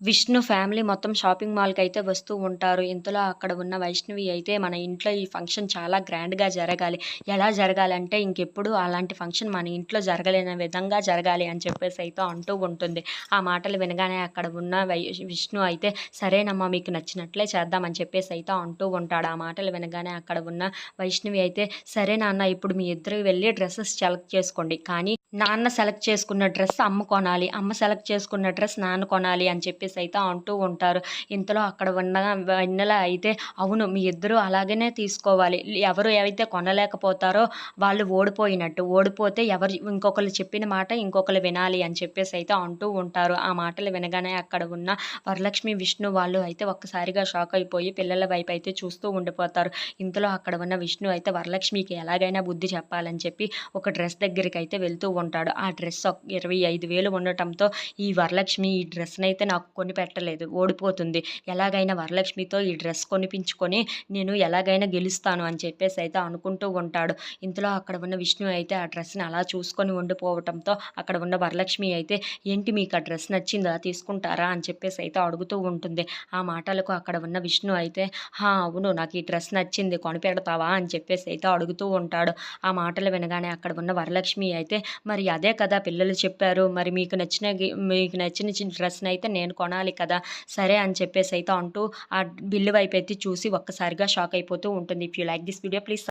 Vishnu family మొత్తం shopping మాల్‌కి అయితే వస్తూ ఉంటారు. ఇంతలో అక్కడ ఉన్న వైష్ణవి అయితే మన ఇంట్లో ఈ ఫంక్షన్ చాలా గ్రాండ్‌గా జరగాలి. ఎలా జరగాలంటే ఇంకెప్పుడు అలాంటి ఫంక్షన్ మన ఇంట్లో జరగలేని విధంగా జరగాలి అని చెప్పేసి అయితే అంటూ ఉంటుంది. ఆ మాటలు వినగానే అక్కడ ఉన్న వై విష్ణు అయితే సరేనమ్మా మీకు నచ్చినట్లే చేద్దామని చెప్పేసి అయితే అంటూ ఉంటాడు. ఆ మాటలు వినగానే అక్కడ ఉన్న వైష్ణవి అయితే సరే నాన్న ఇప్పుడు మీ ఇద్దరు వెళ్ళి డ్రెస్సెస్ సెలెక్ట్ చేసుకోండి. కానీ నాన్న సెలెక్ట్ చేసుకున్న డ్రెస్ అమ్మ కొనాలి. అమ్మ సెలెక్ట్ చేసుకున్న డ్రెస్ నాన్న కొనాలి అని చెప్పేసి అయితే అంటూ ఉంటారు. ఇంతలో అక్కడ ఉన్న వెన్నెల అయితే అవును మీ ఇద్దరు అలాగనే తీసుకోవాలి. ఎవరు ఏవైతే కొనలేకపోతారో వాళ్ళు ఓడిపోయినట్టు. ఓడిపోతే ఎవరు ఇంకొకరు చెప్పిన మాట ఇంకొకరు వినాలి అని చెప్పేసి అయితే అంటూ ఉంటారు. ఆ మాటలు వినగానే అక్కడ ఉన్న వరలక్ష్మి, విష్ణు వాళ్ళు అయితే ఒక్కసారిగా షాక్ అయిపోయి పిల్లల వైపు అయితే చూస్తూ ఉండిపోతారు. ఇంతలో అక్కడ ఉన్న విష్ణు అయితే వరలక్ష్మికి ఎలాగైనా బుద్ధి చెప్పాలని చెప్పి ఒక డ్రెస్ దగ్గరికి అయితే వెళ్తూ ఉంటాడు. ఆ డ్రెస్ ఒక 25,000 ఉండటంతో ఈ వరలక్ష్మి ఈ డ్రెస్ని అయితే నాకు కొనిపెట్టలేదు. ఓడిపోతుంది. ఎలాగైనా వరలక్ష్మితో ఈ డ్రెస్ కొనిపించుకొని నేను ఎలాగైనా గెలుస్తాను అని చెప్పేసి అయితే అనుకుంటూ ఉంటాడు. ఇంతలో అక్కడ ఉన్న విష్ణు అయితే ఆ డ్రెస్‌ని అలా చూసుకొని ఉండిపోవటంతో అక్కడ ఉన్న వరలక్ష్మి అయితే ఏంటి మీకు ఆ డ్రెస్ నచ్చిందా? తీసుకుంటారా? అని చెప్పేసి అయితే అడుగుతూ ఉంటుంది. ఆ మాటలకు అక్కడ ఉన్న విష్ణు అయితే హా! అవును నాకు ఈ డ్రెస్ నచ్చింది కొనిపెడతావా? అని చెప్పేసి అయితే అడుగుతూ ఉంటాడు. ఆ మాటలు వినగానే అక్కడ ఉన్న వరలక్ష్మి అయితే మరి మరి అదే కదా పిల్లలు చెప్పారు. మరి మీకు నచ్చిన గి మీకు నచ్చిన డ్రెస్ని అయితే నేను కొనాలి కదా! సరే అని చెప్పేసి అయితే అంటూ ఆ బిల్లు వైపు అయితే చూసి ఒక్కసారిగా షాక్ అయిపోతూ ఉంటుంది. If you like this video please